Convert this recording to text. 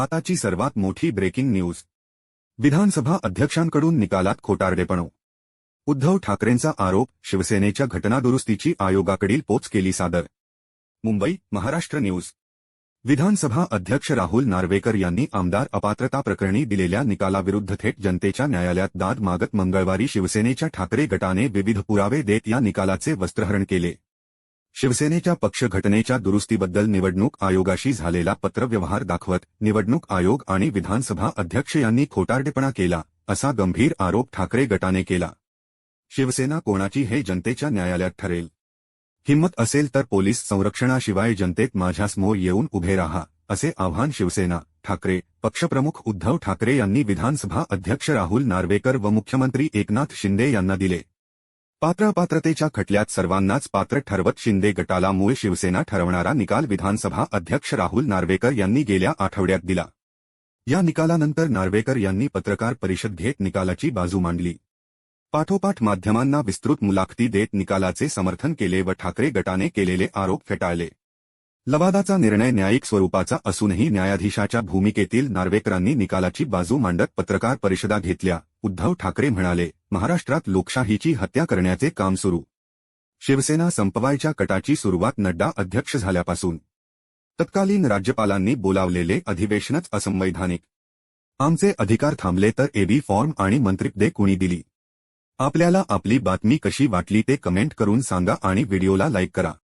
आताची सर्वात मोठी ब्रेकिंग न्यूज विधानसभा अध्यक्षांकडून निकालात खोटारडेपणो. उद्धव ठाकरेंचा आरोप शिवसेनेच्या घटनादुरुस्तीची आयोगाकडील पोच केली सादर. मुंबई महाराष्ट्र न्यूज विधानसभा अध्यक्ष राहुल नार्वेकर यांनी आमदार अपात्रता प्रकरणी दिलेल्या निकालाविरुद्ध थेट जनतेच्या न्यायालयात दाद मागत मंगळवारी शिवसेनेच्या ठाकरे गटाने विविध पुरावे देत या निकालाचे वस्त्रहरण केले. शिवसेनेच्या पक्षघटनेच्या दुरुस्तीबद्दल निवडणूक आयोगाशी झालेला पत्रव्यवहार दाखवत निवडणूक आयोग आणि विधानसभा अध्यक्ष यांनी खोटारडेपणा केला असा गंभीर आरोप ठाकरे गटाने केला. शिवसेना कोणाची हे जनतेच्या न्यायालयात ठरेल. हिंमत असेल तर पोलीस संरक्षणाशिवाय जनतेत माझ्यासमोर येऊन उभे राहा असे आव्हान शिवसेना ठाकरे पक्षप्रमुख उद्धव ठाकरे यांनी विधानसभा अध्यक्ष राहुल नार्वेकर व मुख्यमंत्री एकनाथ शिंदे यांना दिले. पात्रपात्रतेच्या खटल्यात सर्वांनाच पात्र ठरवत शिंदे गटाला मूळ शिवसेना ठरवणारा निकाल विधानसभा अध्यक्ष राहुल नार्वेकर यांनी गेल्या आठवड्यात दिला. या निकालानंतर नार्वेकर यांनी पत्रकार परिषद घेत निकालाची बाजू मांडली. पाठोपाठ माध्यमांना विस्तृत मुलाखती देत निकालाचे समर्थन केले व ठाकरे गटाने केलेले आरोप फेटाळले. लवादाचा निर्णय न्यायिक स्वरूपाचा असूनही न्यायाधीशाच्या भूमिकेतील नार्वेकरांनी निकालाची बाजू मांडत पत्रकार परिषदा घेतल्या उद्धव ठाकरे म्हणाले. महाराष्ट्रात लोकशाहीची हत्या करण्याचे काम सुरू. शिवसेना संपवायच्या कटाची सुरुवात नड्डा अध्यक्ष झाल्यापासून. तत्कालीन राज्यपालांनी बोलावलेले अधिवेशनच असंवैधानिक. आमचे अधिकार थांबले तर एबी फॉर्म आणि मंत्रिपदे कुणी दिली. आपल्याला आपली बातमी कशी वाटली ते कमेंट करून सांगा आणि व्हिडिओला लाईक करा.